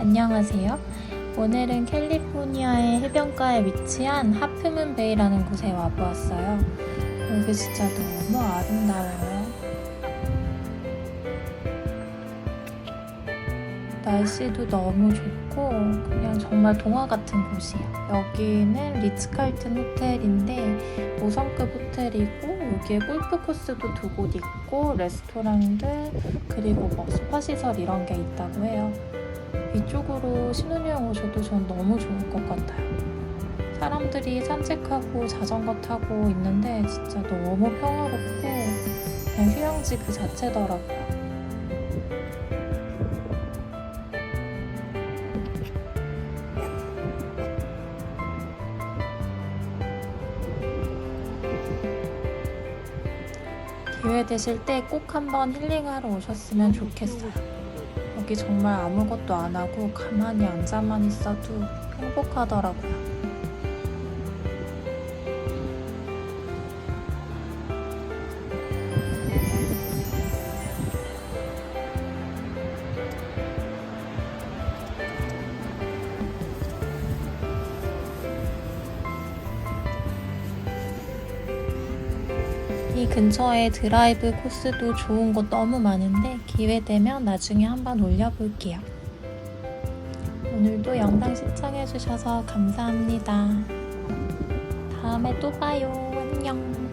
안녕하세요. 오늘은 캘리포니아의 해변가에 위치한 하프문 베이라는 곳에 와보았어요. 여기 진짜 너무 아름다워요. 날씨도 너무 좋고 그냥 정말 동화 같은 곳이에요. 여기는 리츠칼튼 호텔인데 5성급 호텔이고 여기에 골프 코스도 두 곳 있고 레스토랑들 그리고 뭐 스파 시설 이런 게 있다고 해요. 이쪽으로 신혼여행 오셔도 전 너무 좋을 것 같아요. 사람들이 산책하고 자전거 타고 있는데 진짜 너무 평화롭고 그냥 휴양지 그 자체더라고요. 기회 되실 때 꼭 한번 힐링하러 오셨으면 좋겠어요. 여기 정말 아무것도 안 하고 가만히 앉아만 있어도 행복하더라고요. 이 근처에 드라이브 코스도 좋은 곳 너무 많은데 기회 되면 나중에 한번 올려볼게요. 오늘도 영상 시청해주셔서 감사합니다. 다음에 또 봐요. 안녕.